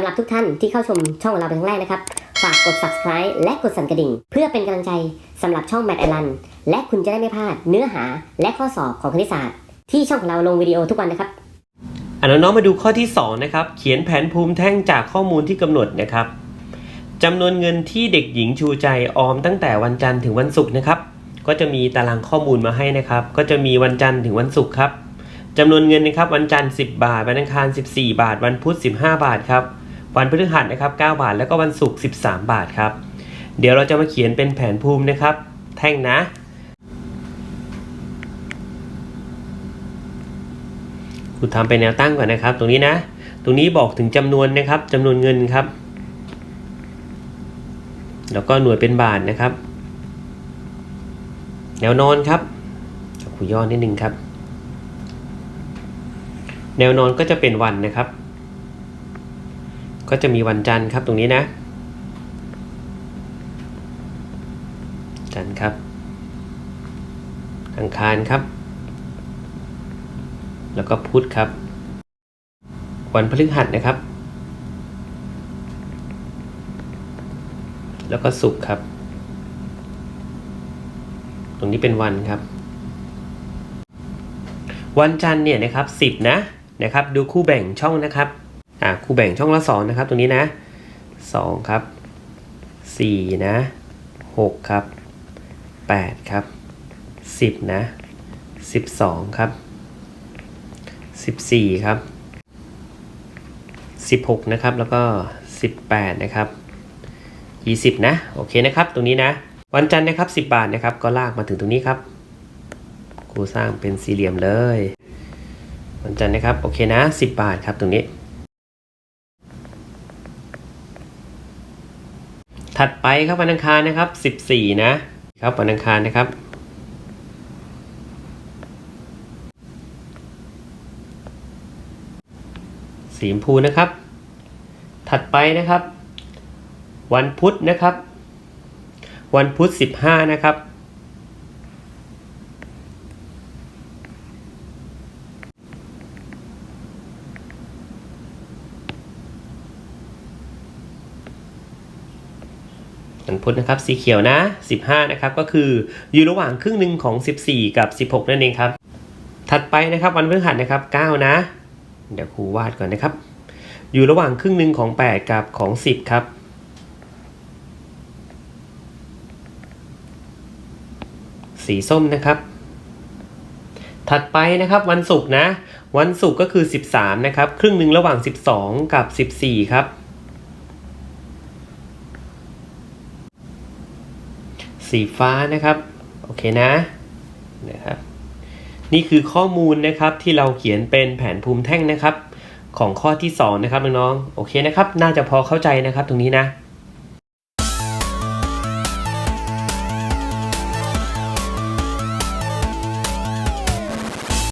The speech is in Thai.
ำหรับทุกท่านที่เข้าชมช่องของเราเป็นครั้งแรกนะครับ ฝากกด subscribe และกดสั่นกระดิ่ง เพื่อเป็นกำลังใจสำหรับช่องแมทไอรันและคุณจะได้ไม่พลาดเนื้อหาและข้อสอบของคณิตศาสตร์ ที่ช่องของเราลงวิดีโอทุกวันนะครับอะน้องมาดูข้อที่2นะครับเขียนแผนภูมิแท่งจากข้อมูลที่กำหนดนะครับจำนวนเงินที่เด็กหญิงชูใจออมตั้งแต่วันจันทร์ถึงวันศุกร์นะครับ ก็จะมีตารางข้อมูลมาให้นะครับ ก็จะมีวันจันทร์ถึงวันศุกร์ครับจำนวนเงินนะครับวันจันทร์ 10 บาท วันอังคาร 14 บาท วันพุธ 15 บาทครับ วันพฤหัสนะครับ9บาท แล้วก็วันศุกร์13 บาทครับ เดี๋ยวเราจะมาเขียนเป็นแผนภูมินะครับ แท่งนะ คุณทำเป็นแนวตั้งก่อนนะครับ ตรงนี้นะ ตรงนี้บอกถึงจำนวนนะครับจำนวนเงินครับ แล้วก็หน่วยเป็นบาทนะครับ แนวนอนครับขูย่อนิดนึงครับ แนวนอนก็จะเป็นวันนะครับ ก็จะมีวันจันทร์ครับตรงนี้นะ จันทร์ครับ อังคารครับ แล้วก็พุธครับ วันพฤหัสนะครับ แล้วก็ศุกร์ครับ ตรงนี้เป็นวันครับ วันจันทร์เนี่ยนะครับสิบนะนะครับ ดูคู่แบ่งช่องนะครับ อ่าคู่แบ่งช่องละสองนะครับตรงนี้นะสองครับสี่นะหกครับแปดครับสิบนะสิบสองครับ14ครับ16นะครับแล้วก็ 18นะครับ20นะโอเคนะครับตรงนี้นะวันจันทร์นะครับ 10 บาทนะครับก็ลากมาถึงตรงนี้ครับครูสร้างเป็นสี่เหลี่ยมเลยวันจันทร์นะครับโอเคนะ 10 บาทครับตรงนี้ ถัดไปครับวันอังคารนะครับ 14 นะครับวันอังคารนะครับ สีชมพูนะครับ ถัดไปนะครับ วันพุธนะครับ วันพุธ 15 นะครับ วันพุธนะครับสีเขียวนะ 15 นะครับ ก็คืออยู่ระหว่างครึ่งหนึ่งของ 14 กับ 16 นั่นเองครับ ถัดไปนะครับวันพฤหัสนะครับ 9 นะ เดี๋ยวครูวาดก่อนนะครับ อยู่ระหว่างครึ่งหนึ่งของ 8 กับของ 10 ครับสีส้มนะครับ ถัดไปนะครับวันศุกร์นะ วันศุกร์ก็คือ 13 นะครับ ครึ่งหนึ่งระหว่าง 12 กับ 14 ครับ สีฟ้านะครับ โอเคนะนะครับ นี่คือข้อมูลนะครับที่เราเขียนเป็นแผนภูมิแท่งนะครับ ของข้อที่ 2 นะครับน้องๆโอเคนะครับ น่าจะพอเข้าใจนะครับตรงนี้นะ